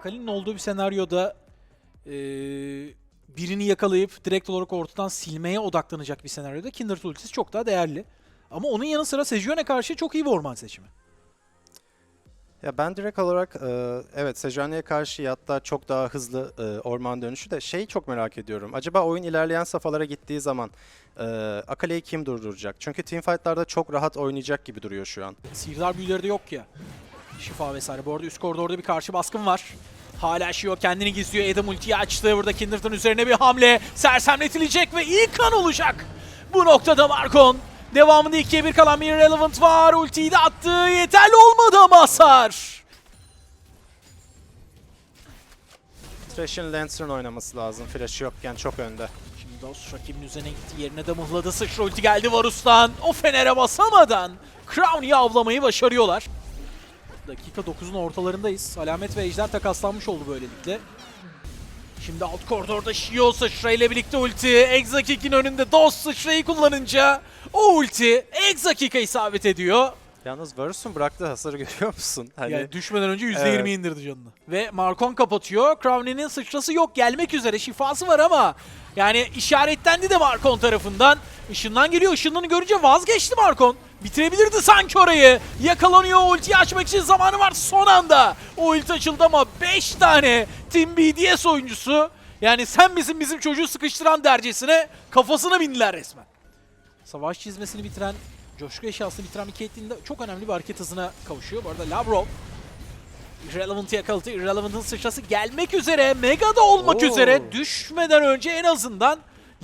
Akali'nin olduğu bir senaryoda eee, birini yakalayıp direkt olarak ortadan silmeye odaklanacak bir senaryoda Kindred ultisi çok daha değerli. Ama onun yanı sıra Sejuani karşı çok iyi bir orman seçimi. Ya ben direkt olarak e, evet Sejuani'ye karşı hatta çok daha hızlı e, orman dönüşü de şeyi çok merak ediyorum. Acaba oyun ilerleyen safhalara gittiği zaman e, Akale'yi kim durduracak? Çünkü teamfight'larda çok rahat oynayacak gibi duruyor şu an. Sihirdar büyüleri de yok ya. Şifa vesaire. Bu arada üst koridorda bir karşı baskın var. Hala Shio kendini gizliyor. Adam ultiyi açtı. Burada Kindred'ın üzerine bir hamle. Sersemletilecek ve ilk kan olacak. Bu noktada Markon. Devamında 2'ye 1 kalan bir Irrelevant var. Ultiyi de attı. Yeterli olmadı ama hasar. Thresh'in Lantern oynaması lazım. Flash yokken çok önde. Şimdi Dost rakibin üzerine gitti. Yerine de mıhladı. Sıçra ulti geldi Varus'tan. O Fener'e basamadan Crown'u avlamayı başarıyorlar. Dakika 9'un ortalarındayız. Alamet ve Ejder takaslanmış oldu böylelikle. Şimdi alt koridorda Shio sıçra ile birlikte ulti. Exakik'in önünde Dost sıçrayı kullanınca o ulti Exakik'a isabet ediyor. Yalnız Varus'un bıraktığı hasarı görüyor musun? Hani Yani düşmeden önce %20 Evet. indirdi canını. Ve Markon kapatıyor. Crowley'nin sıçrası yok. Gelmek üzere. Şifası var ama yani işaretlendi de Markon tarafından. Işından geliyor. Işınlarını görünce vazgeçti Markon. Bitirebilirdi sanki orayı. Yakalanıyor. Ultiyi açmak için zamanı var son anda. O ulti açıldı ama 5 tane Team BDS oyuncusu yani sen bizim bizim çocuğu sıkıştıran dercesine kafasına bindiler resmen. Savaş çizmesini bitiren, coşku eşyasını bitiren bir Caitlyn de çok önemli bir hareket hızına kavuşuyor. Bu arada Lavrov Irrelevant'ı yakaladı. Irrelevant'ın sıçrası gelmek üzere. Mega'da olmak Oo. üzere. Düşmeden önce en azından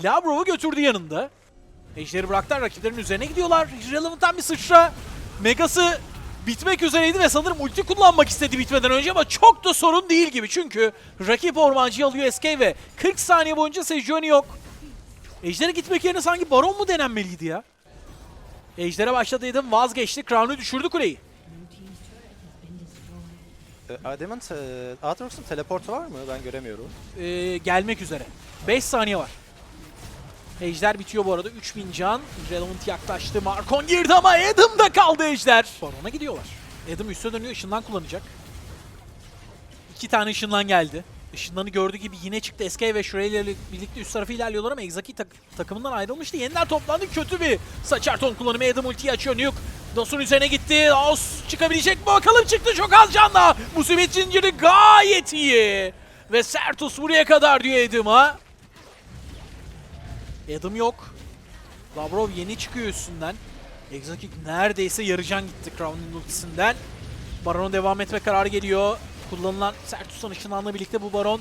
Lavrov'u götürdü yanında. Ejder'i bıraktılar. Rakiplerin üzerine gidiyorlar. Irrelevant'tan bir sıçra. Mega'sı bitmek üzereydi ve sanırım ulti kullanmak istedi bitmeden önce ama çok da sorun değil gibi. Çünkü rakip ormancıyı alıyor SK ve 40 saniye boyunca Sejuani yok. Ejder'e gitmek yerine sanki Baron mu denenmeliydi ya? Ejder'e başladı dedim vazgeçti. Crown'u düşürdü kuleyi. e, Adam'ın te- Aatrox'un teleportu var mı? Ben göremiyorum. Ee, gelmek üzere. 5 saniye var. Ejder bitiyor bu arada. 3000 can. Relevant yaklaştı. Markon girdi ama Adam'da kaldı Ejder. Baron'a gidiyorlar. Adam üste dönüyor. Işından kullanacak. İki tane ışından geldi. Işınlarını gördüğü gibi yine çıktı. SK ve Shreya ile birlikte üst tarafı ilerliyorlar ama Exaki tak- takımından ayrılmıştı. Yeniden toplandı. Kötü bir saçar ton kullanımı. Adam ultiyi açıyor. Nuke Dos'un üzerine gitti. Os çıkabilecek mi? Bakalım çıktı çok az canla. Musibet zinciri gayet iyi. Ve Sertus buraya kadar diyor Adam'a. Adam yok. Lavrov yeni çıkıyor üstünden. Exokick neredeyse yarıcan gitti Crown'un ultisinden. Baron'a devam etme kararı geliyor. Kullanılan Sertus'un ışınlanla birlikte bu Baron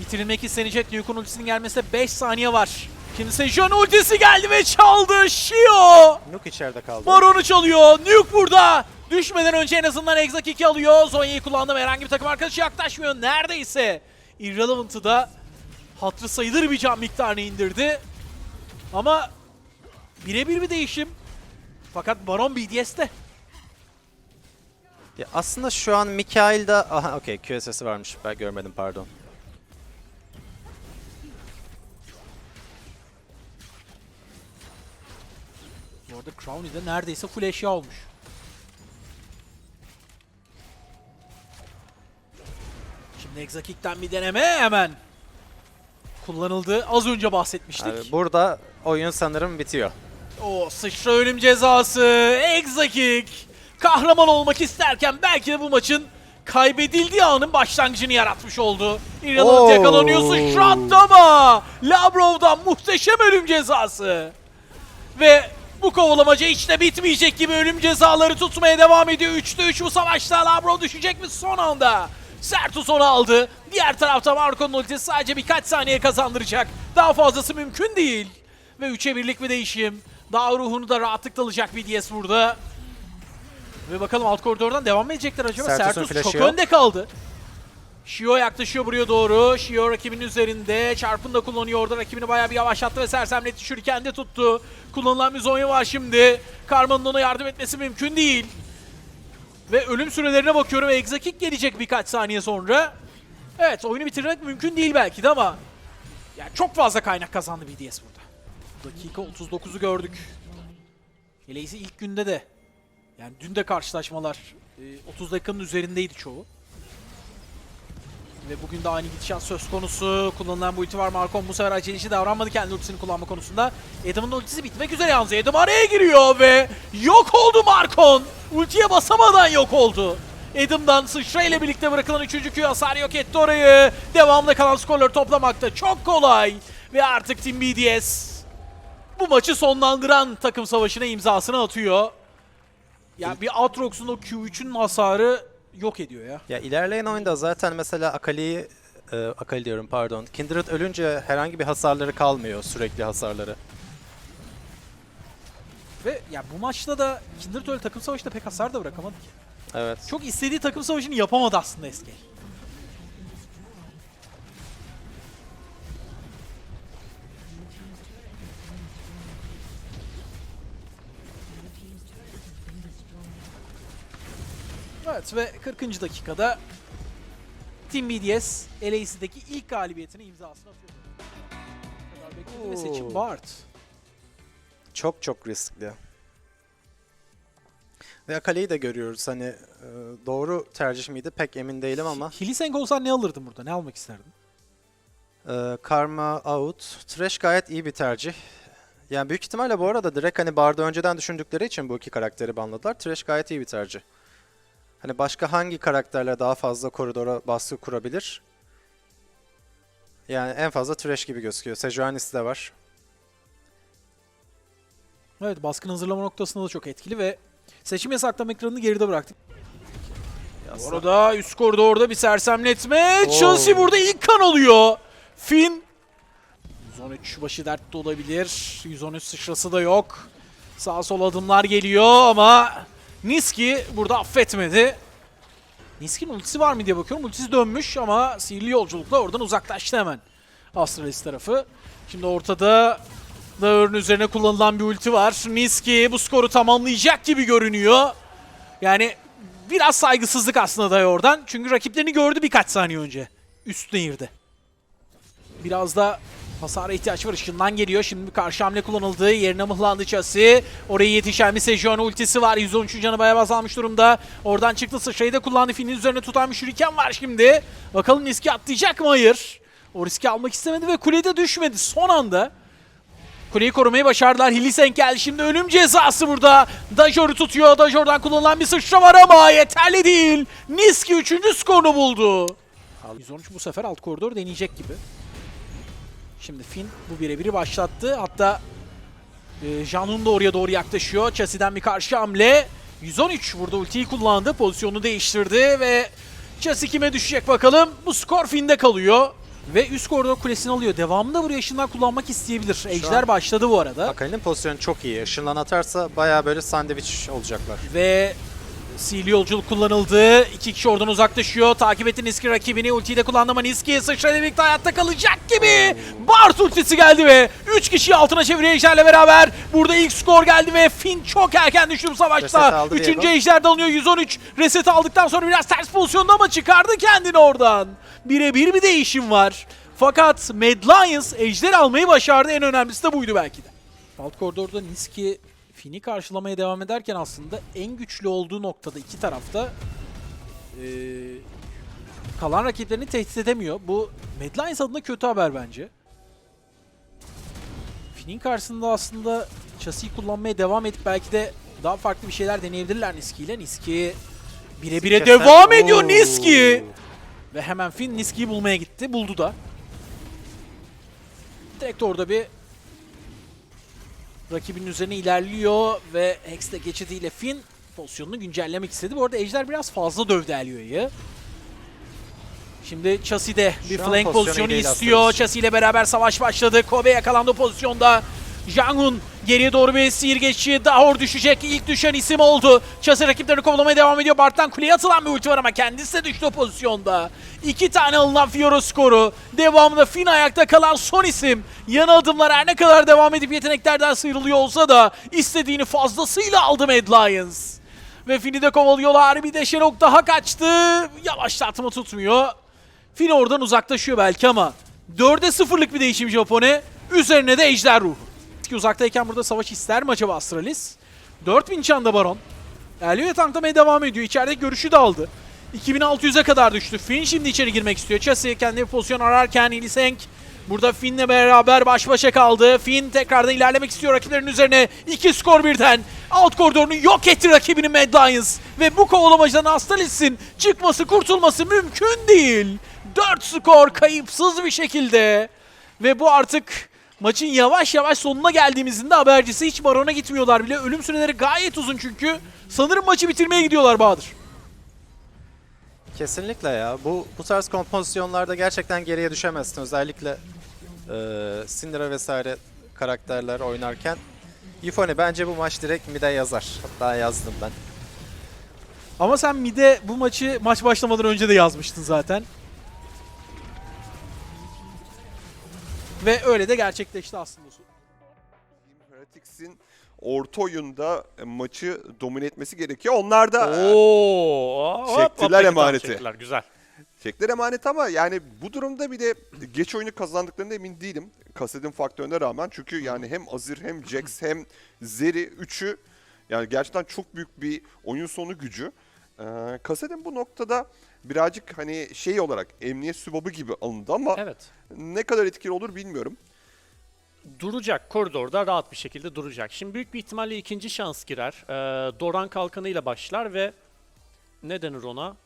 bitirilmek istenecek. Nuke'un ultisinin gelmesine 5 saniye var. Şimdi Sejuani ultisi geldi ve çaldı. Shio! Nuke içeride kaldı. Baron'u çalıyor. Nuke burada. Düşmeden önce en azından Exakik'i alıyor. Zonya'yı kullandı ama herhangi bir takım arkadaşı yaklaşmıyor. Neredeyse Irrelevant'ı da hatırı sayılır bir can miktarını indirdi. Ama birebir bir değişim. Fakat Baron BDS'te. Ya aslında şu an Mikael'da... Aha okey QSS'i varmış. Ben görmedim pardon. Bu arada Crowley de neredeyse full eşya olmuş. Şimdi Exakik'ten bir deneme hemen. Kullanıldı. Az önce bahsetmiştik. Abi burada oyun sanırım bitiyor. O sıçra ölüm cezası. Exakik. Kahraman olmak isterken belki de bu maçın kaybedildiği anın başlangıcını yaratmış oldu. Irrelevant Oo. yakalanıyor sıçrattı ama Labrov'dan muhteşem ölüm cezası. Ve bu kovalamaca hiç de bitmeyecek gibi ölüm cezaları tutmaya devam ediyor. 3'te 3 bu savaşta Labrov düşecek mi son anda? Sertus onu aldı. Diğer tarafta Marco'nun ultisi sadece birkaç saniye kazandıracak. Daha fazlası mümkün değil. Ve 3'e birlik bir değişim. Daha ruhunu da rahatlıkla alacak BDS burada. Ve bakalım alt koridordan devam mı edecekler acaba? Sertus'un Sertus çok yok. önde kaldı. Shio yaklaşıyor buraya doğru. Shio rakibinin üzerinde. Çarpını da kullanıyor orada. Rakibini bayağı bir yavaşlattı ve sersemletti. Shuriken de tuttu. Kullanılan bir Zonya var şimdi. Karma'nın ona yardım etmesi mümkün değil. Ve ölüm sürelerine bakıyorum. Exakik gelecek birkaç saniye sonra. Evet oyunu bitirmek mümkün değil belki de ama yani çok fazla kaynak kazandı BDS burada. Dakika 39'u gördük. Eleğisi ilk günde de yani dün de karşılaşmalar e, 30 dakikanın üzerindeydi çoğu. Ve bugün de aynı gidişat söz konusu. Kullanılan bu ulti var. Markon bu sefer aceleci davranmadı kendi ultisini kullanma konusunda. Adam'ın ultisi bitmek üzere yalnız. Adam araya giriyor ve yok oldu Markon. Ultiye basamadan yok oldu. Adam'dan sıçra ile birlikte bırakılan 3. Q hasar yok etti orayı. Devamlı kalan skorları toplamakta çok kolay. Ve artık Team BDS bu maçı sonlandıran takım savaşına imzasını atıyor. Ya bir Aatrox'un o Q3'ün hasarı yok ediyor ya. Ya ilerleyen oyunda zaten mesela Akali'yi e, Akali diyorum pardon. Kindred ölünce herhangi bir hasarları kalmıyor sürekli hasarları. Ve ya bu maçta da Kindred öyle takım savaşında pek hasar da bırakamadı ki. Evet. Çok istediği takım savaşını yapamadı aslında Eske. Evet ve 40. dakikada Team BDS LAC'deki ilk galibiyetine imzasını atıyor. Bu kadar bekledi ve seçim. Bart. Çok çok riskli. Ve Akali'yi de görüyoruz. Hani e, doğru tercih miydi pek emin değilim ama. Hilisenk olsan ne alırdın burada? Ne almak isterdin? e, Karma out. Thresh gayet iyi bir tercih. Yani büyük ihtimalle bu arada direkt hani Bard'ı önceden düşündükleri için bu iki karakteri banladılar. Thresh gayet iyi bir tercih. Hani başka hangi karakterle daha fazla koridora baskı kurabilir? Yani en fazla Thresh gibi gözüküyor. Sejuani'si de var. Evet baskın hazırlama noktasında da çok etkili ve seçim yasaklama ekranını geride bıraktık. Bu arada üst koridorda bir sersemletme. Oo. Chelsea burada ilk kan alıyor. Finn 113 başı dertte olabilir. 113 sıçrası da yok. Sağ sol adımlar geliyor ama Niski burada affetmedi. Niski'nin ultisi var mı diye bakıyorum. Ultisi dönmüş ama sihirli yolculukla oradan uzaklaştı hemen. Astralis tarafı. Şimdi ortada Dağır'ın üzerine kullanılan bir ulti var. Niski bu skoru tamamlayacak gibi görünüyor. Yani biraz saygısızlık aslında da oradan. Çünkü rakiplerini gördü birkaç saniye önce. Üst nehirde. Biraz da hasara ihtiyaç var. Işından geliyor. Şimdi bir karşı hamle kullanıldı. Yerine mıhlandı Chassis. Oraya yetişen bir Sejuani ultisi var. 113 canı bayağı azalmış durumda. Oradan çıktı sıçrayı da kullandı. Finn'in üzerine tutan bir şuriken var şimdi. Bakalım riski atlayacak mı? Hayır. O riski almak istemedi ve kulede düşmedi. Son anda Kuleyi korumayı başardılar. Hilisenk geldi. Şimdi ölüm cezası burada. Dajor'u tutuyor. Dajor'dan kullanılan bir sıçra var ama yeterli değil. Niski 3. skorunu buldu. 113 bu sefer alt koridor deneyecek gibi. Şimdi Finn bu birebiri başlattı. Hatta e, Janun da oraya doğru yaklaşıyor. Chassis'den bir karşı hamle. 113 burada ultiyi kullandı. Pozisyonu değiştirdi ve Chassis kime düşecek bakalım. Bu skor Finn'de kalıyor. Ve üst koridor kulesini alıyor. Devamında buraya ışınlar kullanmak isteyebilir. Ejder an- başladı bu arada. Akali'nin pozisyonu çok iyi. Işınlan atarsa bayağı böyle sandviç olacaklar. Ve sihirli yolculuk kullanıldı. İki kişi oradan uzaklaşıyor. Takip etti Niski rakibini. Ultiyi de kullandı ama Niski sıçrayla birlikte hayatta kalacak gibi. Bart ultisi geldi ve 3 kişiyi altına çeviriyor Ejder'le beraber. Burada ilk skor geldi ve Finn çok erken düştü bu savaşta. Üçüncü. Ejder de alınıyor 113. Reset aldıktan sonra biraz ters pozisyonda ama çıkardı kendini oradan. Birebir bir değişim var. Fakat Mad Lions Ejder almayı başardı. En önemlisi de buydu belki de. Alt koridorda Niski Finn'i karşılamaya devam ederken aslında en güçlü olduğu noktada iki tarafta eee, kalan rakiplerini tehdit edemiyor. Bu Mad Lions adına kötü haber bence. Finn'in karşısında aslında Chassis'i kullanmaya devam edip belki de daha farklı bir şeyler deneyebilirler Niski ile. Niski bire bire devam ediyor Oo. Niski. Ve hemen Finn Niski'yi bulmaya gitti. Buldu da. Direkt orada bir rakibinin üzerine ilerliyor ve Hex'le geçidiyle Finn pozisyonunu güncellemek istedi. Bu arada Ejder biraz fazla dövdü Elio'yu. Şimdi Chassis de bir Şu an flank pozisyonu istiyor. Chassis ile beraber savaş başladı. Kobe yakalandı pozisyonda. Jangun geriye doğru bir sihir geçişi. Dahor düşecek. İlk düşen isim oldu. Chassis rakiplerini kovalamaya devam ediyor. Bart'tan kuleye atılan bir ulti var ama kendisi de düştü o pozisyonda. İki tane alınan Fiora skoru. Devamında Finn ayakta kalan son isim. Yana adımlar her ne kadar devam edip yeteneklerden sıyrılıyor olsa da istediğini fazlasıyla aldı Mad Lions. Ve Finn'i de kovalıyorlar. Bir de Sherlock daha kaçtı. Yavaşlatma tutmuyor. Finn oradan uzaklaşıyor belki ama 4'e 0'lık bir değişim Japone. Üzerine de Ejder Ruhu. Ki uzaktayken burada savaş ister mi acaba Astralis? 4000 çanda Baron. Elio'ya tanklamaya devam ediyor. İçerideki görüşü de aldı. 2600'e kadar düştü. Finn şimdi içeri girmek istiyor. Chassis kendi bir pozisyon ararken Iliseng burada Finn'le beraber baş başa kaldı. Finn tekrardan ilerlemek istiyor rakiplerin üzerine. İki skor birden. Alt koridorunu yok etti rakibinin Mad Lions. Ve bu kovalamacadan Astalis'in çıkması, kurtulması mümkün değil. 4 skor kayıpsız bir şekilde. Ve bu artık maçın yavaş yavaş sonuna geldiğimizin de habercisi. Hiç barona gitmiyorlar bile. Ölüm süreleri gayet uzun çünkü. Sanırım maçı bitirmeye gidiyorlar Bahadır. Kesinlikle ya. Bu bu tarz kompozisyonlarda gerçekten geriye düşemezsin. Özellikle e, Syndra vesaire karakterler oynarken. Yifone bence bu maç direkt mid'e yazar. Hatta yazdım ben. Ama sen mide bu maçı maç başlamadan önce de yazmıştın zaten. Ve öyle de gerçekleşti aslında. Team Heretics'in orta oyunda e, maçı domine etmesi gerekiyor. Onlar da e, Oo, hop, hop, Çektiler peki, emaneti. çektiler, güzel. çektiler emanet ama yani bu durumda bir de geç oyunu kazandıklarına emin değilim. Kasedin faktörüne rağmen. Çünkü yani hem Azir hem Jax hem Zeri üçü yani gerçekten çok büyük bir oyun sonu gücü. Ee, Kasedin bu noktada birazcık hani şey olarak emniyet sübabı gibi alındı ama Evet. ne kadar etkili olur bilmiyorum. Duracak koridorda rahat bir şekilde duracak. Şimdi büyük bir ihtimalle ikinci şans girer. Ee, Doran kalkanıyla başlar ve ne denir ona?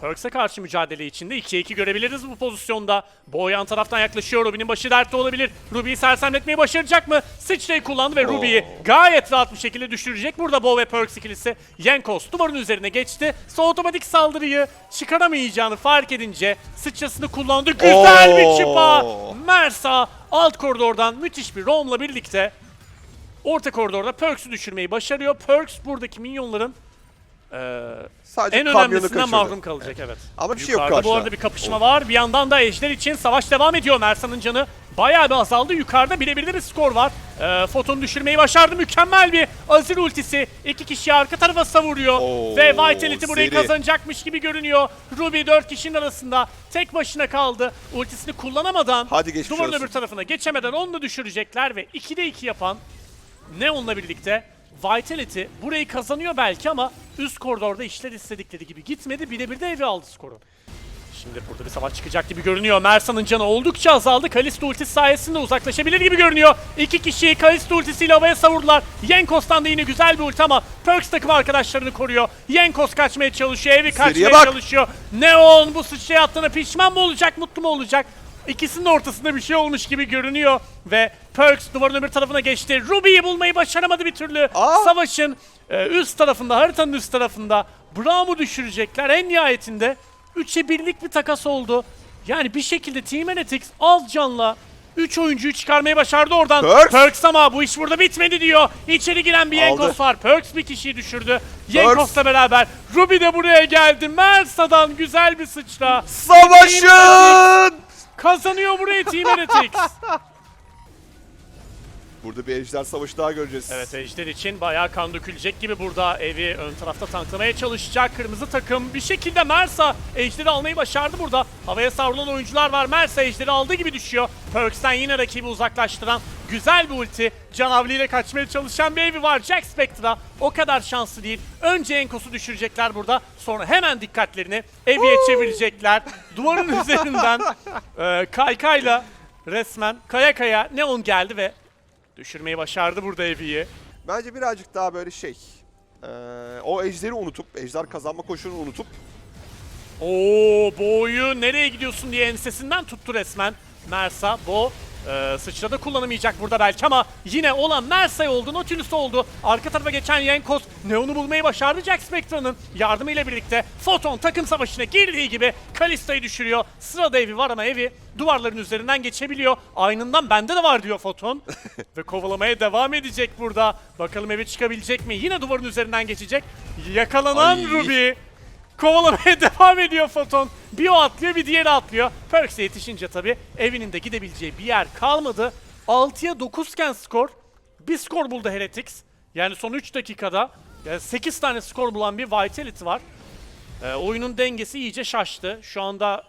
Perks'e karşı mücadele içinde 2'ye 2 görebiliriz bu pozisyonda. Bo yan taraftan yaklaşıyor. Ruby'nin başı dertte olabilir. Ruby'yi sersemletmeyi başaracak mı? Sıçrayı kullandı ve Ruby'yi gayet rahat bir şekilde düşürecek. Burada Bo ve Perks ikilisi Yenkos duvarın üzerine geçti. Son otomatik saldırıyı çıkaramayacağını fark edince sıçrasını kullandı. Güzel bir çıpa. Mersa alt koridordan müthiş bir roam'la birlikte orta koridorda Perks'ü düşürmeyi başarıyor. Perks buradaki minyonların eee, Sadece en kamyonu önemlisinden kaçırdı. mahrum kalacak evet. Ama bir şey yok Yukarıda bu karşıda. arada bir kapışma var. Bir yandan da Ejder için savaş devam ediyor. Mersa'nın canı bayağı bir azaldı. Yukarıda birebir bir skor var. Ee, Foton'u düşürmeyi başardı. Mükemmel bir Azir ultisi. İki kişiyi arka tarafa savuruyor. Oo, Ve Vitality burayı seri. kazanacakmış gibi görünüyor. Ruby dört kişinin arasında tek başına kaldı. Ultisini kullanamadan Hadi geçmiş duvarın olsun. öbür tarafına geçemeden onu da düşürecekler ve 2'de 2 yapan Neon'la birlikte Vitality burayı kazanıyor belki ama üst koridorda işler istedikleri gibi gitmedi. Birebir de evi aldı skoru. Şimdi burada bir savaş çıkacak gibi görünüyor. Mersa'nın canı oldukça azaldı. Kalisto ultisi sayesinde uzaklaşabilir gibi görünüyor. İki kişiyi Kalisto ultisiyle havaya savurdular. Yenkos'tan da yine güzel bir ulti ama Perks takım arkadaşlarını koruyor. Yenkos kaçmaya çalışıyor. Evi kaçmaya bak. çalışıyor. Neon bu sıçraya attığına pişman mı olacak, mutlu mu olacak? İkisinin ortasında bir şey olmuş gibi görünüyor ve Perks duvarın öbür tarafına geçti. Ruby'yi bulmayı başaramadı bir türlü. Aa! Savaşın e, üst tarafında, haritanın üst tarafında Braum'u düşürecekler. En nihayetinde 3'e birlik bir takas oldu. Yani bir şekilde Team Heretics az canla 3 oyuncuyu çıkarmayı başardı oradan. Perks! Perks ama bu iş burada bitmedi diyor. İçeri giren bir. Yenkos var. Perks bir kişiyi düşürdü. Yenkos'la beraber Ruby de buraya geldi. Mersa'dan güzel bir sıçra. Savaşın! Kazanıyor burayı Team Heretics. Burada bir ejder savaşı daha göreceğiz. Evet Ejder için bayağı kan dökülecek gibi burada evi ön tarafta tanklamaya çalışacak. Kırmızı takım bir şekilde Mersa Ejder'i almayı başardı burada. Havaya savrulan oyuncular var. Mersa Ejder'i aldığı gibi düşüyor. Perks'ten yine rakibi uzaklaştıran güzel bir ulti. Canavli ile kaçmaya çalışan bir evi var. Jack Spectra o kadar şanslı değil. Önce Enkos'u düşürecekler burada. Sonra hemen dikkatlerini Evi'ye çevirecekler. Duvarın üzerinden e, kaykayla resmen kaya kaya Neon geldi ve Düşürmeyi başardı burada Evi'yi. Bence birazcık daha böyle şey. eee, o ejderi unutup, ejder kazanma koşulunu unutup Oo Bo'yu nereye gidiyorsun diye ensesinden tuttu resmen. Mersa Bo e, sıçrada kullanamayacak burada belki ama yine olan Mersa oldu, Nautilus oldu. Arka tarafa geçen Yenkos Neon'u bulmayı başardı Jack Spectra'nın yardımıyla birlikte. Photon takım savaşına girdiği gibi Kalista'yı düşürüyor. Sırada evi var ama evi duvarların üzerinden geçebiliyor. Aynından bende de var diyor Photon. Ve kovalamaya devam edecek burada. Bakalım evi çıkabilecek mi? Yine duvarın üzerinden geçecek. Yakalanan Ay. Ruby. Kovalamaya devam ediyor Foton. Bir o atlıyor bir diğeri atlıyor. Perks'e yetişince tabii evinin de gidebileceği bir yer kalmadı. 6'ya 9 iken skor. Bir skor buldu Heretics. Yani son 3 dakikada 8 tane skor bulan bir Vitality var. Ee, oyunun dengesi iyice şaştı. Şu anda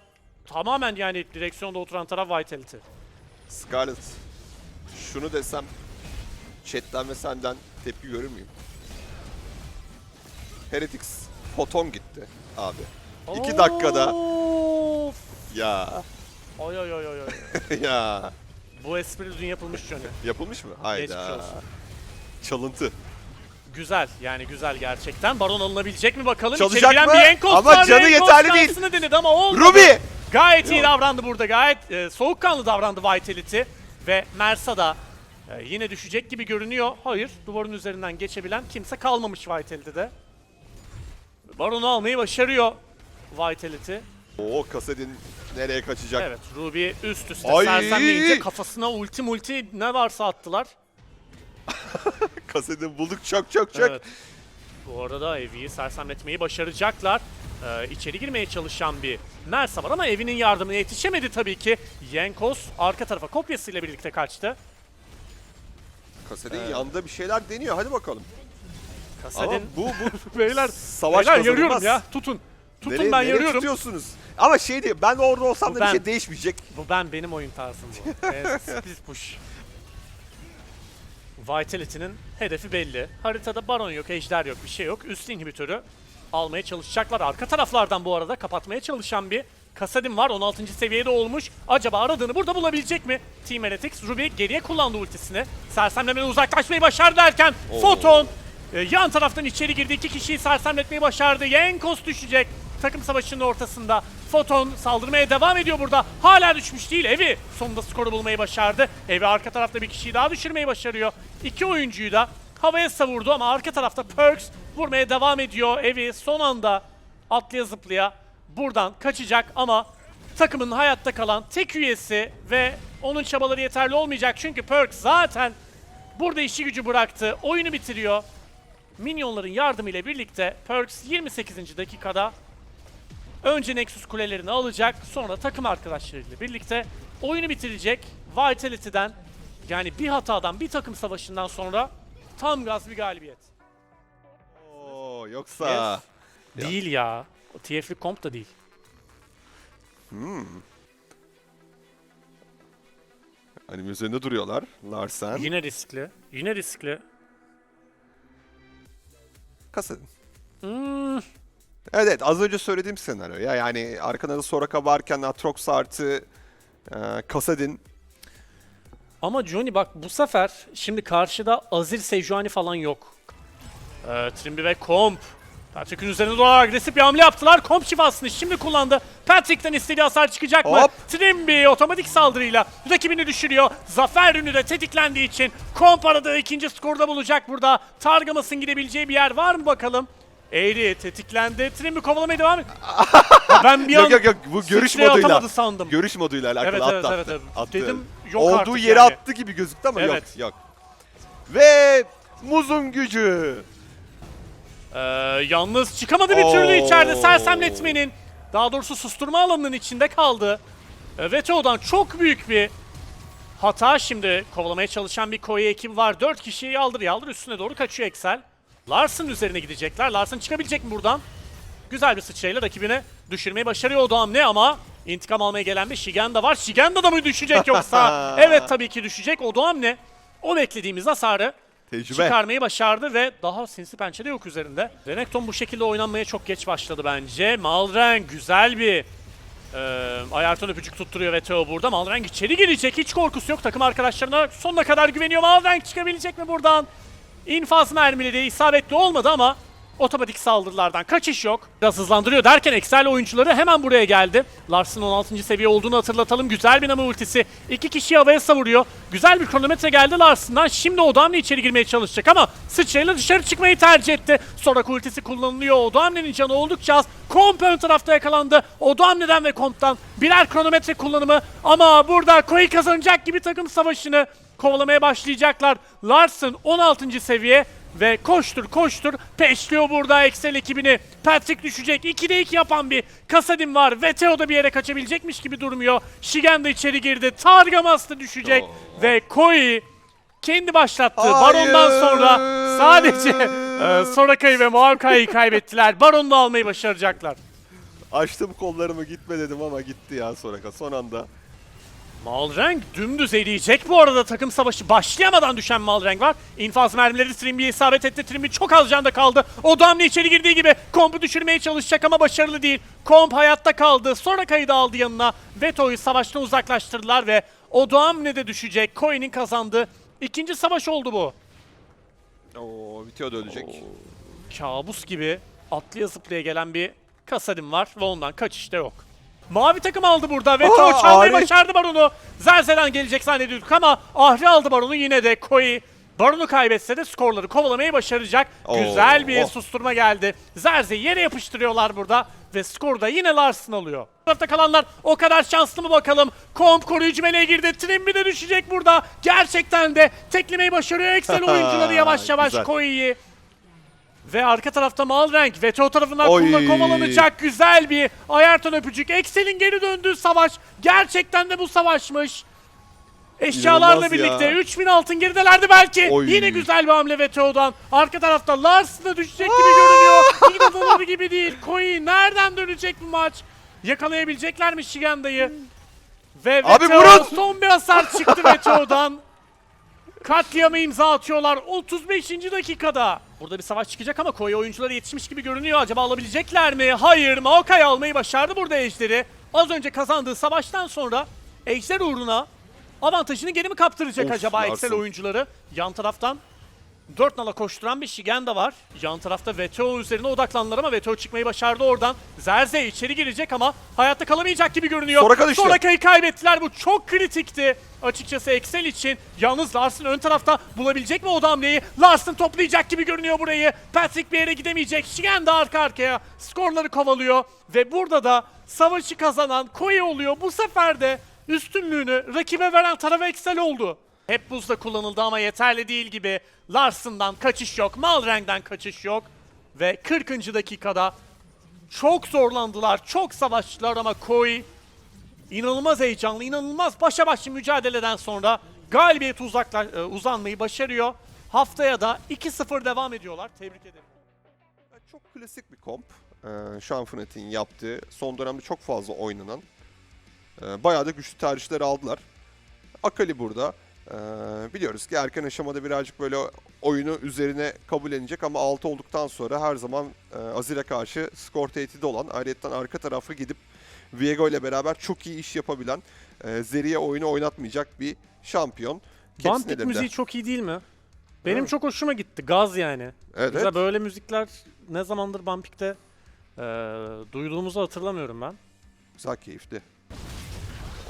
tamamen yani direksiyonda oturan taraf Vitality. Scarlet. Şunu desem chatten ve senden tepki görür müyüm? Heretics. Foton gitti. abi. İki dakikada. Of. Ya oy oy oy. oy. ya. Bu espri dün yapılmış Johnny. Yapılmış mı? Geçmiş Hayda. olsun. Çalıntı. Güzel yani güzel gerçekten. Baron alınabilecek mi bakalım? Çalışacak İçeri giren mı? bir Ama var. canı yeterli değil. şansını denedi ama olmadı. Ruby! Gayet iyi davrandı burada. Gayet e, soğukkanlı davrandı Vitality. Ve Mersa da e, yine düşecek gibi görünüyor. Hayır, duvarın üzerinden geçebilen kimse kalmamış Vitality'de. Baron'u almayı başarıyor Vitality. Oo Kasadin nereye kaçacak? Evet, Ruby üst üste Ay! sersemleyince kafasına ulti multi ne varsa attılar. Kasadin bulduk çok çok çok. Evet. Bu arada Evi'yi sersemletmeyi başaracaklar. Ee, içeri girmeye çalışan bir Mersa var ama Evi'nin yardımına yetişemedi tabii ki. Yenkos arka tarafa kopyasıyla birlikte kaçtı. Kasadin yanında bir şeyler deniyor. Hadi bakalım. Ama Kasadin bu bu beyler savaş beyler kazanılmaz. yarıyorum ya. Tutun. Tutun Nereye- ben nereye yarıyorum. tutuyorsunuz? Ama şey değil, ben orada olsam Bu da ben. bir şey değişmeyecek. Bu ben benim oyun tarzım bu. split push. Vitality'nin hedefi belli. Haritada Baron yok, Ejder yok, bir şey yok. Üst inhibitörü almaya çalışacaklar. Arka taraflardan bu arada kapatmaya çalışan bir Kasadin var. 16. seviyede olmuş. Acaba aradığını burada bulabilecek mi? Team Heretics Ruby geriye kullandı ultisini. Sersemlemeden uzaklaşmayı başardı derken Photon e, yan taraftan içeri girdi. iki kişiyi sersemletmeyi başardı. Yenkos düşecek. Takım savaşının ortasında. Photon saldırmaya devam ediyor burada. Hala düşmüş değil. Evi sonunda skoru bulmayı başardı. Evi arka tarafta bir kişiyi daha düşürmeyi başarıyor. İki oyuncuyu da havaya savurdu ama arka tarafta Perks vurmaya devam ediyor. Evi son anda atlaya zıplaya buradan kaçacak ama takımın hayatta kalan tek üyesi ve onun çabaları yeterli olmayacak. Çünkü Perks zaten burada işi gücü bıraktı. Oyunu bitiriyor. Minyonların yardımıyla birlikte Perks 28. dakikada önce Nexus kulelerini alacak, sonra takım arkadaşlarıyla birlikte oyunu bitirecek. Vitality'den yani bir hatadan, bir takım savaşından sonra tam gaz bir galibiyet. Oo yoksa Ya. Değil ya. O TF'li komp da değil. hani üzerinde duruyorlar. Larsen, Yine riskli. Yine riskli. Kasadin. Hmm, Evet, evet az önce söylediğim senaryo ya yani arkada Soraka varken Atrox artı e, Kasadin Ama Johnny bak bu sefer şimdi karşıda Azir Sejuani falan yok. Ee, Trimby ve Komp. Patrick'in üzerine doğru agresif bir hamle yaptılar. Komp şifasını şimdi kullandı. Patrick'ten istediği hasar çıkacak mı? Hop. Trimby otomatik saldırıyla rakibini düşürüyor. Zafer ürünü de tetiklendiği için Komp aradığı ikinci skorda bulacak burada. Targamas'ın gidebileceği bir yer var mı bakalım? Eğri tetiklendi. Trimby kovalamaya devam ediyor. ben bir an Yok yok yok bu görüş moduyla. atamadı sandım. Görüş moduyla alakalı Evet, attı, evet, attı, evet, evet. attı. Dedim, yok Olduğu artık yere yani. attı gibi gözüktü ama Evet. yok yok. Ve muzun gücü. Ee, yalnız çıkamadı bir türlü Oo. içeride sersemletmenin. Daha doğrusu susturma alanının içinde kaldı. Ee, Veto'dan çok büyük bir hata şimdi. Kovalamaya çalışan bir Koyu ekibi var. 4 kişiyi yaldır yaldır üstüne doğru kaçıyor Excel. Larson üzerine gidecekler. Larson çıkabilecek mi buradan? Güzel bir sıçrayla rakibini düşürmeyi başarıyor o da hamle ama intikam almaya gelen bir Shigenda var. Shigenda da mı düşecek yoksa? evet tabii ki düşecek. O da hamle. O beklediğimiz hasarı Tecrübe. çıkarmayı başardı ve daha sinsi pençe de yok üzerinde. Renekton bu şekilde oynanmaya çok geç başladı bence. Malren güzel bir e, ayarton öpücük tutturuyor ve Teo burada. Malren içeri girecek. Hiç korkusu yok. Takım arkadaşlarına sonuna kadar güveniyor. Malren çıkabilecek mi buradan? İnfaz mermileri isabetli olmadı ama otomatik saldırılardan kaçış yok. Biraz hızlandırıyor derken Excel oyuncuları hemen buraya geldi. Larson 16. seviye olduğunu hatırlatalım. Güzel bir nama ultisi. İki kişiyi havaya savuruyor. Güzel bir kronometre geldi Larson'dan. Şimdi Odamne içeri girmeye çalışacak ama sıçrayla dışarı çıkmayı tercih etti. Sonra ultisi kullanılıyor. Odamne'nin canı oldukça az. Komp ön tarafta yakalandı. Odamne'den ve Komp'tan birer kronometre kullanımı ama burada Koi kazanacak gibi takım savaşını kovalamaya başlayacaklar. Larson 16. seviye ve koştur koştur peşliyor burada Excel ekibini. Patrick düşecek. 2'de 2 yapan bir Kasadin var. Ve Teo da bir yere kaçabilecekmiş gibi durmuyor. Shigen de içeri girdi. Targamas da düşecek. Ve Koi kendi başlattığı Hayır. Baron'dan sonra sadece e, Soraka'yı ve Maokai'yi kaybettiler. Baron'u almayı başaracaklar. Açtım kollarımı gitme dedim ama gitti ya Soraka son anda. Malrang dümdüz eriyecek bu arada takım savaşı başlayamadan düşen Malrang var. İnfaz mermileri Trimby'ye isabet etti. Trimby çok az canda kaldı. O da hamle içeri girdiği gibi Komp'u düşürmeye çalışacak ama başarılı değil. Komp hayatta kaldı. Sonra kaydı aldı yanına. Veto'yu savaştan uzaklaştırdılar ve Odoamne de düşecek. Coin'in kazandığı ikinci savaş oldu bu. Oo, Viteo da ölecek. kabus gibi atlaya zıplaya gelen bir Kasadin var ve ondan kaçış da yok. Mavi takım aldı burada ve Aa, çalmayı Ahri. başardı Baron'u. Zerze'den gelecek zannediyorduk ama Ahri aldı Baron'u yine de Koi. Baron'u kaybetse de skorları kovalamayı başaracak. Oo, Güzel bir oh. susturma geldi. Zerze'yi yere yapıştırıyorlar burada ve skoru da yine Larsen alıyor. Bu tarafta kalanlar o kadar şanslı mı bakalım? Komp koruyucu meleğe girdi. Trimby de düşecek burada. Gerçekten de teklemeyi başarıyor. Excel oyuncuları yavaş yavaş. Koi'yi. Ve arka tarafta Malrank Veto tarafından Oy. kullan kovalanacak güzel bir Ayarton öpücük. Excel'in geri döndüğü savaş. Gerçekten de bu savaşmış. Eşyalarla İnanılmaz birlikte ya. 3000 altın geridelerdi belki. Oy. Yine güzel bir hamle Veto'dan. Arka tarafta Lars da düşecek gibi görünüyor. İnanılır gibi değil. Koi nereden dönecek bu maç? Yakalayabilecekler mi Shiganda'yı? Ve Abi Veto vurun! son bir hasar çıktı Veto'dan. Katliamı imza atıyorlar 35. dakikada. Burada bir savaş çıkacak ama Koyu oyuncuları yetişmiş gibi görünüyor. Acaba alabilecekler mi? Hayır. Maokai almayı başardı burada Ejder'i. Az önce kazandığı savaştan sonra Ejder uğruna avantajını geri mi kaptıracak Of, acaba. Excel oyuncuları? Yan taraftan 4 nala koşturan bir Shigenda var. Yan tarafta Veto üzerine odaklandılar ama Veto çıkmayı başardı oradan. Zerze içeri girecek ama hayatta kalamayacak gibi görünüyor. Soraka düştü. Soraka'yı kaybettiler. Bu çok kritikti. Açıkçası Excel için. Yalnız Larsen ön tarafta bulabilecek mi o hamleyi? Larsen toplayacak gibi görünüyor burayı. Patrick bir yere gidemeyecek. Shigenda arka arkaya skorları kovalıyor. Ve burada da savaşı kazanan Koyu oluyor. Bu sefer de üstünlüğünü rakibe veren taraf Excel oldu. Hep buzda kullanıldı ama yeterli değil gibi. Larsen'dan kaçış yok, Malrang'den kaçış yok. Ve 40. dakikada çok zorlandılar, çok savaştılar ama Koi inanılmaz heyecanlı, inanılmaz başa başlı mücadeleden sonra galibiyet uzakla, e, uzanmayı başarıyor. Haftaya da 2-0 devam ediyorlar. Tebrik ederim. Çok klasik bir komp. Ee, Fnatic'in yaptığı, son dönemde çok fazla oynanan. Ee, bayağı da güçlü tercihler aldılar. Akali burada. Ee, biliyoruz ki erken aşamada birazcık böyle oyunu üzerine kabullenecek ama 6 olduktan sonra her zaman e, Azir'e karşı skor tehdidi olan, ayrıca arka tarafı gidip Viego ile beraber çok iyi iş yapabilen, e, Zeri'ye oyunu oynatmayacak bir şampiyon. Bumpik elinde. müziği çok iyi değil mi? Benim mi? çok hoşuma gitti. Gaz yani. Evet, evet. böyle müzikler ne zamandır Bumpik'te e, duyduğumuzu hatırlamıyorum ben. Güzel keyifli.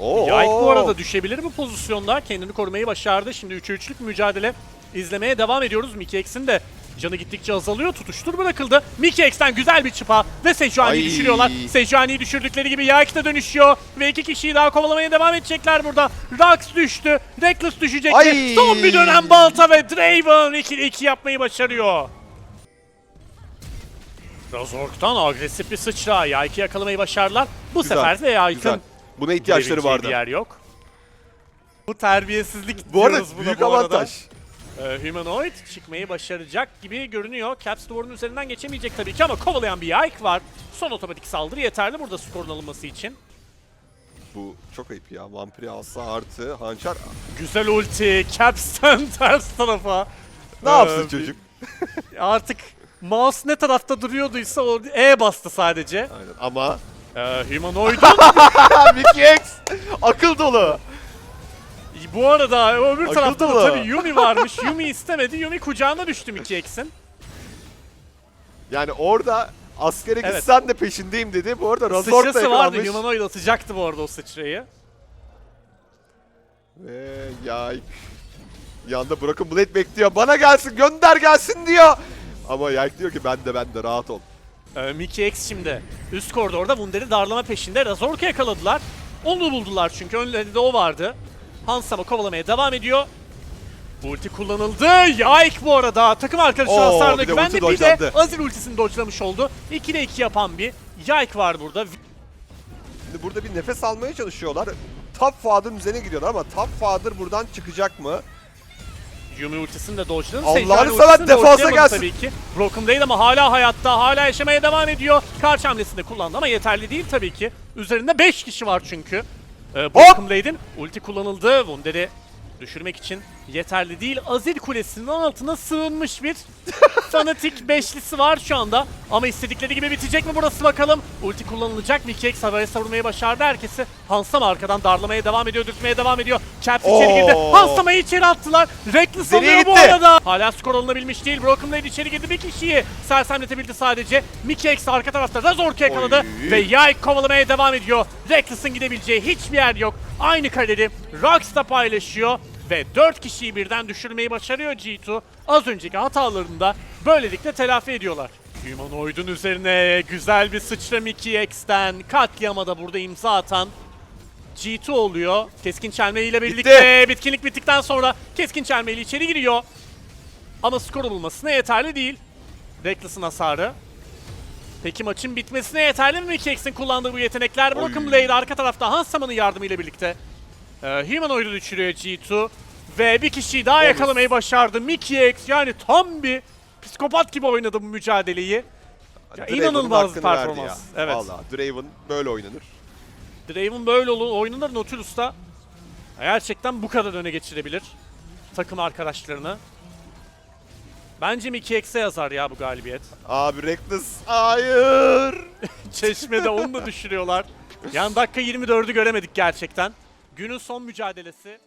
Oo. Yayk bu arada düşebilir bu pozisyonda. Kendini korumayı başardı. Şimdi 3'e 3'lük mücadele izlemeye devam ediyoruz. Mickey X'in de canı gittikçe azalıyor. Tutuştur bırakıldı. Mickey X'ten güzel bir çıpa ve Sejuani'yi düşürüyorlar. Sejuani'yi düşürdükleri gibi Yayk da dönüşüyor. Ve iki kişiyi daha kovalamaya devam edecekler burada. Rax düştü. Reckless düşecekti. Ay. Son bir dönem Balta ve Draven 2 2 yapmayı başarıyor. Razork'tan agresif bir sıçra. Yayk'ı yakalamayı başardılar. Bu Güzel, sefer de. Yayk'ın Buna ihtiyaçları vardı. bir yer yok. Bu terbiyesizlik Bu arada buna büyük bu arada. avantaj. Ee, Humanoid çıkmayı başaracak gibi görünüyor. Caps duvarın üzerinden geçemeyecek tabii ki ama kovalayan bir Yike var. Son otomatik saldırı yeterli burada skorun alınması için. Bu çok ayıp ya. Vampiri alsa artı hançer. Güzel ulti. Caps'ten ters tarafa. Ne Ee, yapsın çocuk? Artık mouse ne tarafta duruyorduydsa o E bastı sadece. Aynen ama Ee, Humanoid'un Mickey X akıl dolu. bu arada öbür Akıl tarafta da dolu. tabii Yumi varmış. Yumi istemedi. Yumi kucağına düştü Mickey X'in. Yani orada askere Evet. gitsen de peşindeyim dedi. Bu arada Razor da Sıçrası vardı. yakalanmış. Humanoid atacaktı bu arada o sıçrayı. Ve Yayk. Yanda Broken Blade bekliyor. Bana gelsin gönder gelsin diyor. Ama Yayk diyor ki ben de ben de rahat ol. Ee, Mickey X şimdi üst koridorda Wunder'i darlama peşinde. Razork'u yakaladılar. Onu buldular çünkü önlerinde o vardı. Hansama kovalamaya devam ediyor. Ulti kullanıldı. Yayk bu arada. Takım arkadaşı Oo, hasarına güvendi. Bir de. Azir ultisini dodge'lamış oldu. 2'de 2 yapan bir Yayk var burada. Şimdi burada bir nefes almaya çalışıyorlar. Top Father'ın üzerine gidiyorlar ama Top Father buradan çıkacak mı? Yumi ultisini de dodge'ladı. Allah'ını de defansa gelsin. Tabii ki. Broken değil ama hala hayatta. Hala yaşamaya devam ediyor. Karşı hamlesini kullandı ama yeterli değil tabii ki. Üzerinde 5 kişi var çünkü. Ee, Broken Blade'in ulti kullanıldı. Wunder'i düşürmek için yeterli değil. Azir Kulesi'nin altına sığınmış bir Fanatik beşlisi var şu anda. Ama istedikleri gibi bitecek mi burası bakalım. Ulti kullanılacak. Mikex havaya savurmayı başardı herkesi. Hansam arkadan darlamaya devam ediyor, dürtmeye devam ediyor. Chaps içeri girdi. Hansama'yı içeri attılar. Reckless alıyor bu arada. Hala skor alınabilmiş değil. Broken Blade içeri girdi bir kişiyi. Sersemletebildi sadece. Mikex arka tarafta Razork'u yakaladı. Oy. Ve Yay kovalamaya devam ediyor. Reckless'ın gidebileceği hiçbir yer yok. Aynı kareli Rockstar paylaşıyor. Ve 4 kişiyi birden düşürmeyi başarıyor G2. Az önceki hatalarını da böylelikle telafi ediyorlar. Humanoid'un üzerine güzel bir sıçram 2x'ten katliama da burada imza atan G2 oluyor. Keskin çelme ile birlikte bitkinlik bittikten sonra keskin çelme ile içeri giriyor. Ama skor bulmasına yeterli değil. Reckless'ın hasarı. Peki maçın bitmesine yeterli mi Mickey X'in kullandığı bu yetenekler? Broken Blade arka tarafta Hansama'nın yardımıyla birlikte. Ee, Humanoid'u düşürüyor G2. Ve bir kişiyi daha yakalamayı başardı. Mickey X yani tam bir psikopat gibi oynadı bu mücadeleyi. Ya, inanılmaz performans. ya. Evet. Valla Draven böyle oynanır. Draven böyle olur, oynanır Nautilus'ta. Gerçekten bu kadar öne geçirebilir takım arkadaşlarını. Bence Mickey X'e yazar ya bu galibiyet. Abi Reckless hayır. Çeşme'de onu da düşürüyorlar. Yani dakika 24'ü göremedik gerçekten. Günün son mücadelesi.